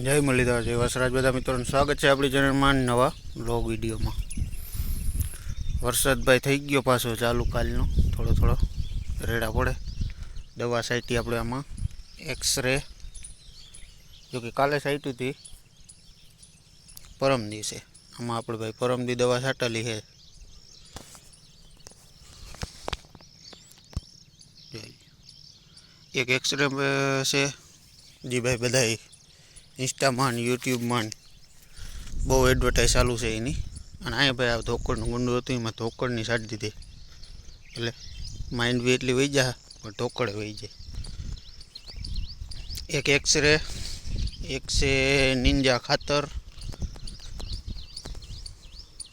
જય મુરલીધર જય વસરાજ બધા મિત્રોનું સ્વાગત છે આપણી ચેનલમાં નવા લોગ વિડીયોમાં. વરસાદ ભાઈ થઈ ગયો પાછો ચાલુ કાલનો. થોડો થોડો રેડા પડે. દવા સાઈટી આપણે આમાં. એક્સરે જો કે કાલે સાઈટી હતી. પરમ દિવસે આમાં આપણે ભાઈ પરમદી દવા સાટેલી છે. એક એક્સરે છે. જી ભાઈ બધાય ઇન્સ્ટામાં ને યુટ્યુબમાં બહુ એડવર્ટાઈઝ ચાલુ છે એની. અને અહીંયા ભાઈ આ ધોકડનું ગુંડું હતું, એમાં ધોકડની સાડી દીધી. એટલે માઇન્ડ બી એટલી વહી જાય, પણ ધોકડે વહી જાય. એક એક્સરે એક છે નિંજા ખાતર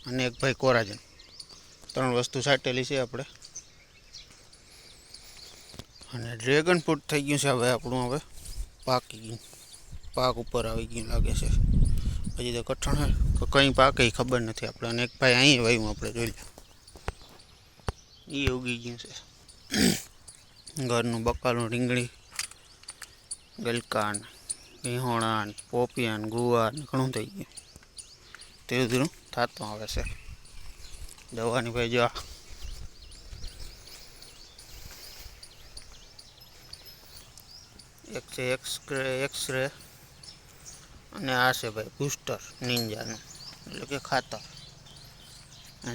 અને એક ભાઈ કોરાજન. ત્રણ વસ્તુ સાટેલી છે આપણે. અને ડ્રેગન ફ્રૂટ થઈ ગયું છે હવે આપણું હવે પાકી ગયું. પાક ઉપર આવી ગયું લાગે છે. પછી તો કઠણ કંઈ પાકે ખબર નથી આપણે. અને એક ભાઈ અહીં વાયું આપણે જોઈ લે. એ ઉગી ગયું છે. ઘરનું બકાલું રીંગણી, ગલકાન વિહોણાન પોપિયાન, ગુવાર ઘણું થઈ ગયું. ધીરે ધીરું થતું આવે છે. દવાની ભાઈ જો એક છે એક્સરે એક્સરે અને આ છે ભાઈ બુસ્ટર નિંજાનું એટલે કે ખાતર.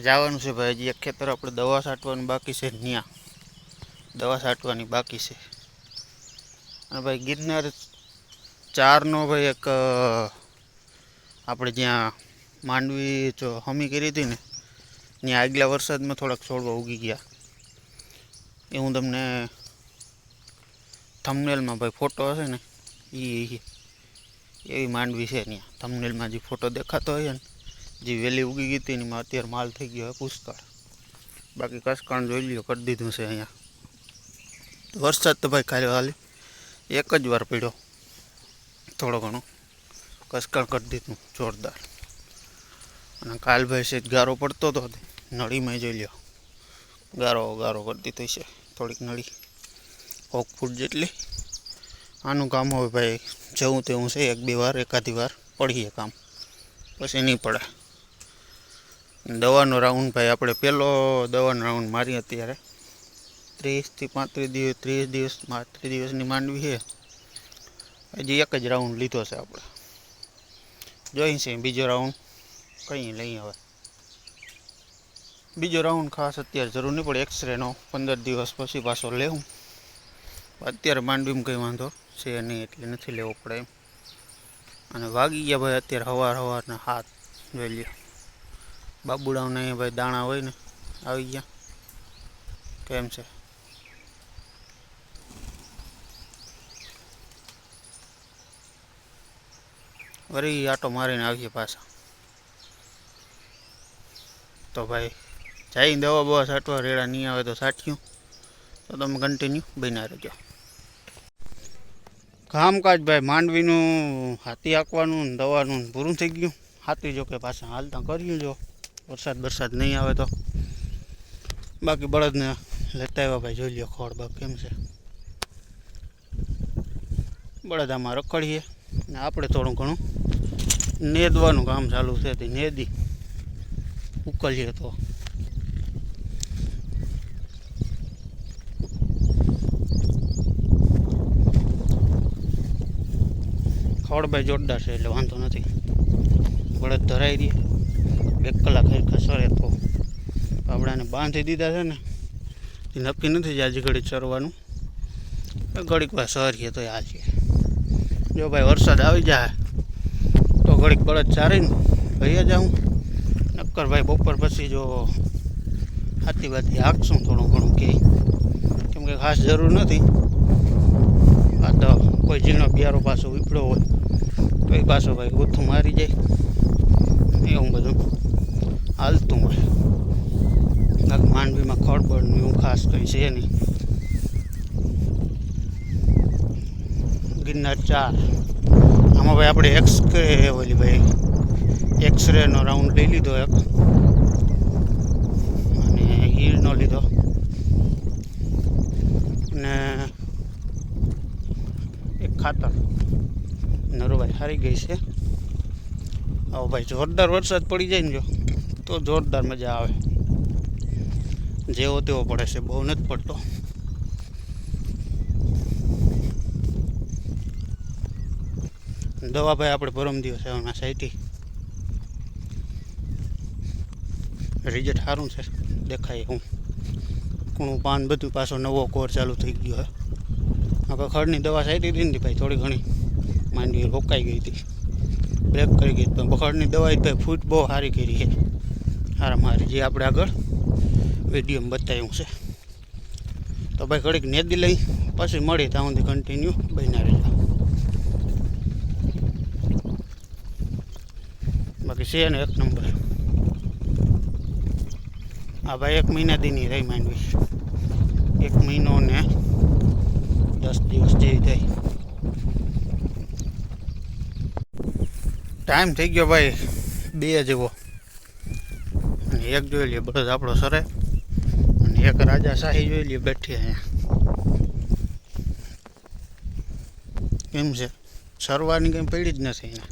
જવાનું છે ભાઈ હજી એક ખેતર આપણે દવા છાંટવાનું બાકી છે ત્યાં દવા છાંટવાની બાકી છે. અને ભાઈ ગિરનાર ચારનો ભાઈ એક આપણે જ્યાં માંડવી જો હમી કરી હતી ને, ત્યાં આગલા વરસાદમાં થોડાક છોડવા ઉગી ગયા. એ હું તમને થમનેલમાં ભાઈ ફોટો હશે ને એ એવી માંડવી છે ત્યાં. તમનેલમાં જે ફોટો દેખાતો હોય ને, જે વહેલી ઉગી ગઈ હતી એમાં અત્યારે માલ થઈ ગયો હોય પુષ્કળ. બાકી કસકણ જોઈ લ્યો, કરી દીધું છે અહીંયા. વરસાદ તો ભાઈ ખાલી ખાલી એક જ વાર પડ્યો. થોડો ઘણો. કસકણ કરી દીધું, જોરદાર. અને કાલ ભાઈ છે ગારો પડતો હતો નળીમાં જોઈ લ્યો. ગારો ગારો કરી દીધો છે. થોડીક નળી. ઓક ફૂટ જેટલી. આનું કામ હવે ભાઈ જવું તેવું છે, એક બે વાર, એકાદી વાર પડીએ કામ. પછી નહીં પડે. દવાનો રાઉન્ડ ભાઈ, આપણે પહેલો દવાનો રાઉન્ડ મારી અત્યારે. ત્રીસથી પાંત્રીસ દિવસ, ત્રીસ દિવસ, પાંત્રીસ દિવસની માંડવી છે. હજી એક જ રાઉન્ડ લીધો છે આપણે. જોઈ છે, બીજો રાઉન્ડ કંઈ લઈ હવે. બીજો રાઉન્ડ ખાસ અત્યારે જરૂર નહીં પડે એક્સરેનો પંદર દિવસ પછી પાછો લેવું. અત્યારે માંડવીમાં કંઈ વાંધો. છે નહીં એટલે નથી લેવો પડે એમ. અને વાગી ગયા ભાઈ અત્યારે હવાર હવારના હાથ જોઈ લ્યો. બાબુડાઓને અહીંયા ભાઈ દાણા હોય ને, આવી ગયા. કેમ છે? વળી આટો મારીને આવીએ પાછા. તો ભાઈ, જાય દવા બવા સાટવા રેડા નહીં આવે તો સાઠ્યું તો તમે કન્ટિન્યુ બન્યા રહેજો. કામકાજ ભાઈ, માંડવીનું હાથી આંકવાનું ને દવાનું પૂરું થઈ ગયું. હાથી જો કે પાછા હાલતા કર્યું જો. વરસાદ વરસાદ નહીં આવે તો. બાકી બળદને લેતા આવ્યા ભાઈ, જોઈ લ્યો ખોળ બાગ કેમ છે. બળદ આમાં રખડીએ. ને આપણે થોડું ઘણું નેદવાનું કામ ચાલુ છે, તે નેદી. ઉકલીએ તો. ખડ ભાઈ જોરદાર છે, એટલે વાંધો નથી. બળદ ધરાઈ દઈએ બે કલાક હરખા સરે તો. આપણાને બાંધી દીધા છે ને, એ નક્કી નથી આજે ઘડી ચરવાનું. ઘડીક વાર સરીએ તો છે. જો ભાઈ વરસાદ આવી જાય, તો ઘડીક બળદ ચારીને ભાઈએ જાઉં. નક્કર ભાઈ બપોર પછી જો હાથી બાથી હાંકશું થોડું ઘણું કે. કેમ કે ખાસ જરૂર નથી. આ તો કોઈ જીનો બિયારો પાછો વીપડો હોય. એ પાછો ભાઈ ગુથ્થું મારી જાય. એવું બધું. હાલતું હોય. માંડવીમાં ખડબડનું એવું ખાસ કંઈ છે નહીં. ગિરનાર ચાર. આમાં ભાઈ આપણે એક્સરે ઓલી ભાઈ એક્સરેનો રાઉન્ડ લઈ લીધો એક. અને હીરનો લીધો. અને એક ખાતર. નરવાઈ હારી ગઈ છે. આવો ભાઈ, જોરદાર વરસાદ પડી જાય ને જો, તો જોરદાર મજા આવે. જેવો તેવો પડે છે, બહુ નથી પડતો. દવા ભાઈ આપણે પરમ દિવસે એમાં સાઈટી રિઝલ્ટ સારું છે, દેખાય હું. કૂણું પાન બધું પાછો નવો કોર ચાલુ થઈ ગયો હે આપણે ખડની દવા સાઈટી હતી ને ભાઈ, થોડી ઘણી. માંડવી રોકાઈ ગઈ હતી. બ્રેક કરી ગઈ પણ બખડની દવાઈ ભાઈ ફૂટ બહુ સારી કરી છે. સારામાં મારી જે આપણે આગળ વિડીયોમાં બતાવ્યું છે. તો ભાઈ ઘડીક નેદી લઈ, પછી મળી ત્યાં સુધી કન્ટિન્યુ બન્યા રહેજો. બાકી છે ને એક નંબર આ ભાઈ એક મહિના દીની રહી માંડવી. એક મહિનો ને દસ દિવસ જેવી થઈ ટાઈમ થઈ ગયો ભાઈ, બે જેવો અને એક જોઈ લઈએ બળદ આપણો સરે. અને એક રાજા શાહી જોઈ લઈએ બેઠી અહીંયા. કેમ છે? સરવાની કંઈ પડી જ નથી અહીંયા.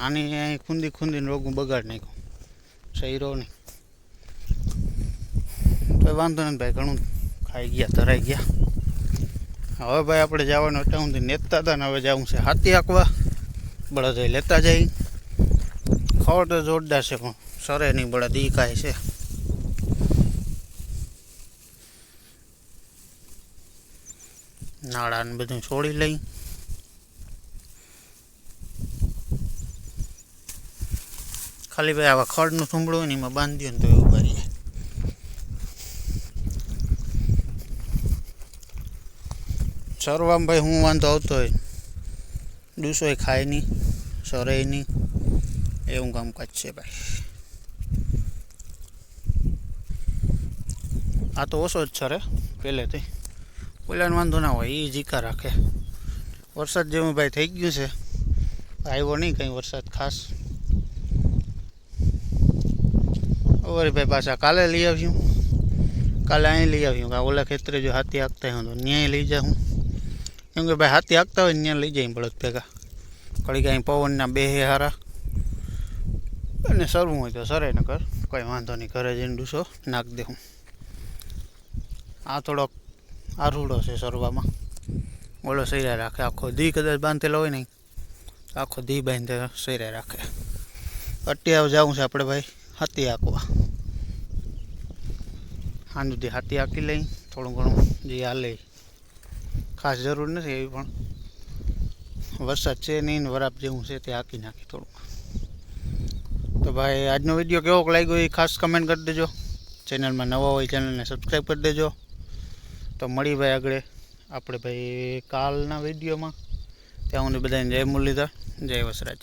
આની અહીં ખૂંદી ખૂંદીને રોગું બગાડ નાખ્યું. સહીરો નહીં. તો વાંધો નથી ભાઈ, ઘણું ખાઈ ગયા, ધરાઈ ગયા. હવે ભાઈ આપણે જવાનું અટાઉનથી નેતા હતા ને હવે જવું છે હાથી હાંકવા. બળદ એ લેતા જાય. ખબર તો જોરદાર છે પણ સરે નહીં બળદ, ઈ કાંઈ છે. નાળા ને બધું છોડી લઈ. ખાલી ભાઈ આવા ખડનું થૂંભળું હોય ને એમાં બાંધી ને તો એવું કરીએ સરવામાં ભાઈ હું વાંધો આવતો હોય. ડૂસોય ખાય નહીં. સરે નહીં એવું કામકાજ છે ભાઈ આ તો ઓછો જ સરે પહેલેથી પેલાને વાંધો ના હોય એ જીકા રાખે વરસાદ જેવું ભાઈ થઈ ગયું છે આવ્યો નહીં કંઈ વરસાદ ખાસ ઓરે ભાઈ પાછા કાલે લઈ આવ્યું કાલે અહીં લઈ આવ્યું કે ઓલા ખેતરે જો હાથી હાંકતા હોય તો ન્યાય લઈ જાઉં કેમ કે ભાઈ હાથી હાંકતા હોય ને ત્યાં લઈ જાય બળદ ભેગા કડી કાંઈ પવનના બે હારા. અને સરવું હોય તો સરે ન કર. કંઈ વાંધો નહીં, ઘરે જઈને ડૂસો, નાખી દે હું. આ થોડોક આરૂડો છે સરવામાં ઓલો સૈરા રાખે. આખો દી કદાચ બાંધેલો હોય નહીં આખો દી બાંધે સૈરા રાખે. અત્યારે જવું છે આપણે ભાઈ હાથી આંકવા. સુધી હાથી આંકી લઈ, થોડું ઘણું જે હાલે. ખાસ જરૂર નથી એવી પણ. વરસાદ છે નહીં વરાપ જેવું છે તે હાંકી નાખી થોડુંક. તો ભાઈ, આજનો વીડિયો કેવો લાગ્યો એ ખાસ કમેન્ટ કરી દેજો. ચેનલમાં નવા હોય ચેનલને સબસ્ક્રાઈબ કરી દેજો. તો મળી ભાઈ આગળ આપણે ભાઈ કાલના વિડીયોમાં. ત્યાં હું બધાને જય મુરલીધર, જય વસરાજ.